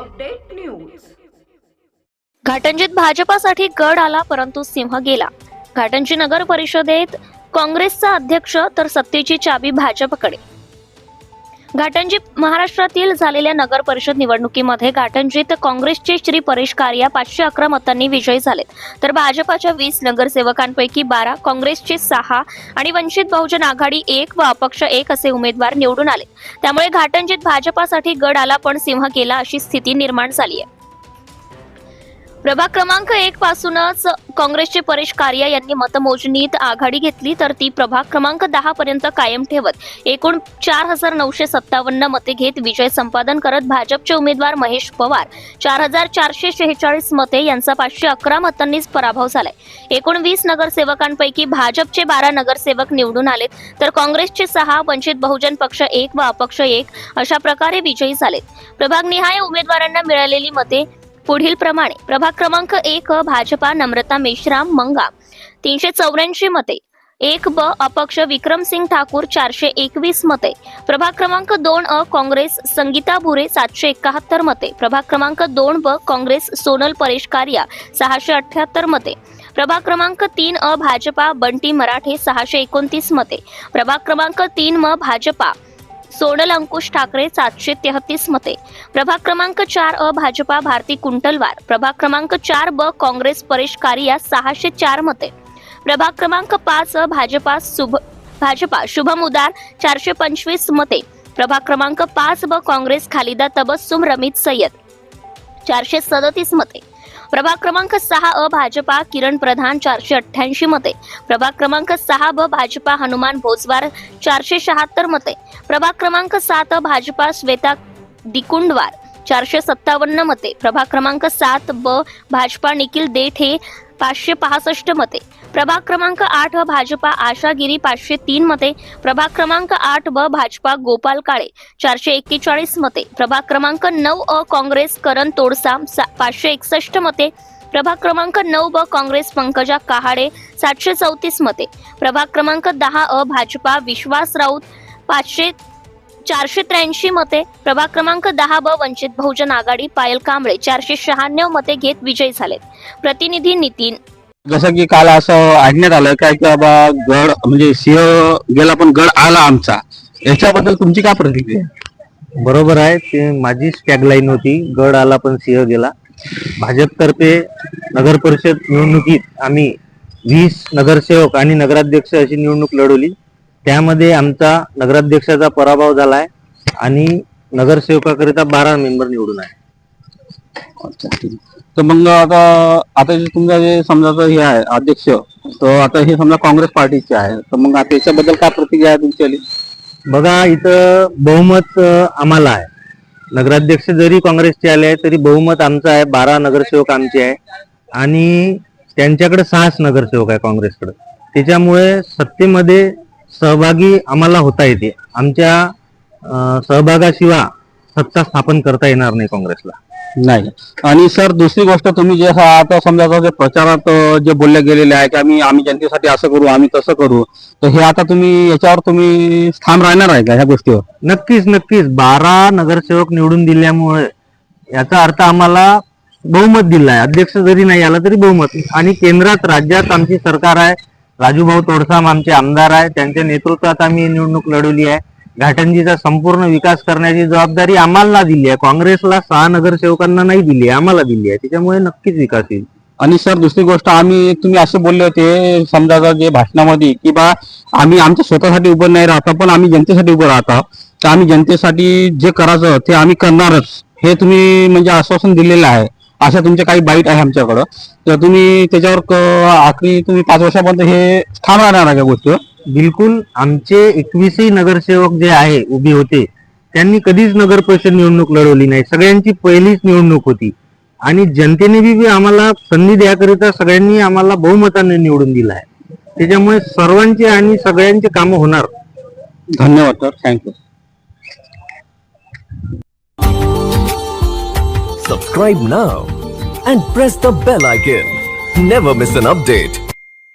Update news. घाटंजीत भाजपासाठी गड आला परंतु सिंह गेला. घाटंजी नगर परिषदेत काँग्रेसचा अध्यक्ष तर सत्तेची चाबी भाजपकडे. घाटंजी महाराष्ट्रातील झालेल्या नगर परिषद निवडणुकीमध्ये घाटंजीत काँग्रेसचे श्री परेश कारिया पाचशे अकरा मतांनी विजयी झालेत तर भाजपाच्या वीस नगरसेवकांपैकी बारा काँग्रेसचे सहा आणि वंचित बहुजन आघाडी एक व अपक्ष एक असे उमेदवार निवडून आले. त्यामुळे घाटंजीत भाजपासाठी गड आला पण सिंह गेला अशी स्थिती निर्माण झाली आहे. प्रभाग क्रमांक एक पासूनच काँग्रेसचे परेश कारिया यांनी मतमोजणीत आघाडी घेतली तर ती प्रभाग क्रमांक दहा पर्यंत कायम ठेवत. एकूण चार हजार नऊशे सत्तावन्न मते घेत विजय संपादन करत भाजपचे उमेदवार महेश पवार. चार हजार चारशे शेहेचाळीस मते यांचा पाचशे अकरा मतांनीच पराभव झालाय. एकूण वीस नगरसेवकांपैकी भाजपचे बारा नगरसेवक निवडून आलेत तर काँग्रेसचे सहा वंचित बहुजन पक्ष एक व अपक्ष एक अशा प्रकारे विजयी झालेत. प्रभागनिहाय उमेदवारांना मिळालेली मते पुढील प्रमाणे. प्रभाग क्रमांक एक अ भाजपा नम्रता मेश्राम मंगा तीनशे चौऱ्याऐंशी मते. एक ब अपक्ष विक्रमसिंग ठाकूर चारशे एकवीस मते. प्रभाग क्रमांक दोन अ काँग्रेस संगीता भुरे सातशे एकाहत्तर मते. प्रभाग क्रमांक दोन ब काँग्रेस सोनल परेश कारिया सहाशे अठ्याहत्तर मते. प्रभाग क्रमांक तीन अ भाजपा बंटी मराठे सहाशे एकोणतीस मते. प्रभाग क्रमांक तीन म भाजपा सोनल अंकुश ठाकरे सातशे तेहतीस मते. प्रभाग क्रमांक चार अ भाजपा भारती कुंटलवार. प्रभाग क्रमांक चार ब काँग्रेस परेश कारिया सहाशे चार मते. प्रभाग क्रमांक पाच अ भाजपा शुभ भाजपा शुभम उदार चारशे पंचवीस मते. प्रभाग क्रमांक पाच ब काँग्रेस खालिदा तबस्सुम रमित सय्यद चारशे सदतीस मते. प्रभाग क्रमांक सहा अ भाजपा किरण प्रधान चारशे अठ्ठ्याऐंशी मते. प्रभाग क्रमांक सहा ब भाजपा हनुमान भोजवार चारशे शहात्तर मते. प्रभाग क्रमांक सात अ भाजपा श्वेता दिकुंडवार चारशे सत्तावन्न मते. प्रभाग क्रमांक सात ब भाजपा निखिल देठ हे पाचशे पासष्ट मते. प्रभाग क्रमांक आठ व भाजपा आशागिरी पाचशे तीन मते. प्रभाग क्रमांक आठ ब भाजपा गोपाल काळे चारशे एक्केचाळीस मते. प्रभाग क्रमांक नऊ अ काँग्रेस करण तोडसाम सा- पाचशे एकसष्ट मते. प्रभाग क्रमांक नऊ ब काँग्रेस पंकजा कहाडे सातशे चौतीस मते. प्रभाग क्रमांक दहा अ भाजपा विश्वास राऊत पाचशे चारशे त्र्याऐंशी मते. प्रभाग क्रमांक दहा ब वंचित बहुजन आघाडी पायल कांबळे चारशे शहाण्णव मते घेत विजयी झालेत. प्रतिनिधी नितीन जसं की काल असं ऐकण्यात आलं काय की बाबा गड म्हणजे सिंह गेला पण गड आला आमचा. याच्याबद्दल तुमची काय प्रतिक्रिया बरोबर आहे ते माझीच टॅगलाईन होती गड आला पण सिंह गेला. भाजपतर्फे नगर परिषद निवडणुकीत आम्ही वीस नगरसेवक आणि नगराध्यक्ष अशी निवडणूक लढवली. त्यामध्ये आमचा नगराध्यक्षाचा पराभव झालाय आणि नगरसेवकाकरिता बारा मेंबर निवडून आहे अच्छा, ठीक. तर मग आता आता जे तुमचा जे समजा हे आहे अध्यक्ष तर आता हे समजा काँग्रेस पार्टीचे आहे तर मग आता याच्याबद्दल काय प्रतिक्रिया आहे तुमची बघा इथं बहुमत अं, आम्हाला आहे. नगराध्यक्ष जरी काँग्रेसचे आले आहे तरी बहुमत आमचं आहे. बारा नगरसेवक आमचे आहे. आणि त्यांच्याकडे सहाच नगरसेवक आहे काँग्रेसकडे. त्याच्यामुळे सत्तेमध्ये सहभागी आम्हाला होता येते. आमच्या अं, सहभागाशिवाय सत्ता स्थापन करता येणार नाही काँग्रेसला. नाही. आणि सर दुसरी गोष्ट तुम्ही जे आता समजा आता जे प्रचारात जे बोलले गेलेले आहे की आम्ही आम्ही जनतेसाठी असं करू आम्ही तसं करू तर हे आता तुम्ही याच्यावर तुम्ही ठाम राहणार आहे का ह्या गोष्टीवर? नक्कीच नक्कीच. बारा नगरसेवक निवडून दिल्यामुळे याचा अर्थ आम्हाला बहुमत दिलं आहे अध्यक्ष जरी नाही आला तरी बहुमत. आणि केंद्रात राज्यात आमची सरकार आहे. राजूभाऊ तोडसाम आमचे आमदार आहे. त्यांच्या नेतृत्वात आम्ही निवडणूक लढवली आहे. घाटंजीचा संपूर्ण विकास करण्याची जबाबदारी आम्हाला दिली आहे. काँग्रेसला सहा नगरसेवकांना नाही दिली आहे आम्हाला दिली आहे. त्याच्यामुळे नक्कीच विकास येईल. आणि सर दुसरी गोष्ट आम्ही तुम्ही असे बोलले होते समजा जे भाषणामध्ये की बा आम्ही आमच्या स्वतःसाठी उभं नाही राहता पण आम्ही जनतेसाठी उभं राहता. तर आम्ही जनतेसाठी जे करायचं ते आम्ही करणारच. हे तुम्ही म्हणजे आश्वासन दिलेलं आहे. अशा तुमच्या काही बाईट आहे आमच्याकडं. तर तुम्ही त्याच्यावर आखरी तुम्ही पाच वर्षापर्यंत हे थांबणार राहणार का गोष्टीवर बिलकुल आमचे एकवीसही नगरसेवक जे आहे उभे होते त्यांनी कधीच नगर परिषद निवडणूक लढवली नाही. सगळ्यांची पहिलीच निवडणूक होती. आणि जनतेने बी आम्हाला संधी द्याकरिता सगळ्यांनी आम्हाला बहुमताने निवडून दिला आहे. त्याच्यामुळे सर्वांचे आणि सगळ्यांचे कामं होणार. धन्यवाद sir thank you Subscribe now and press the bell icon. Never miss an update.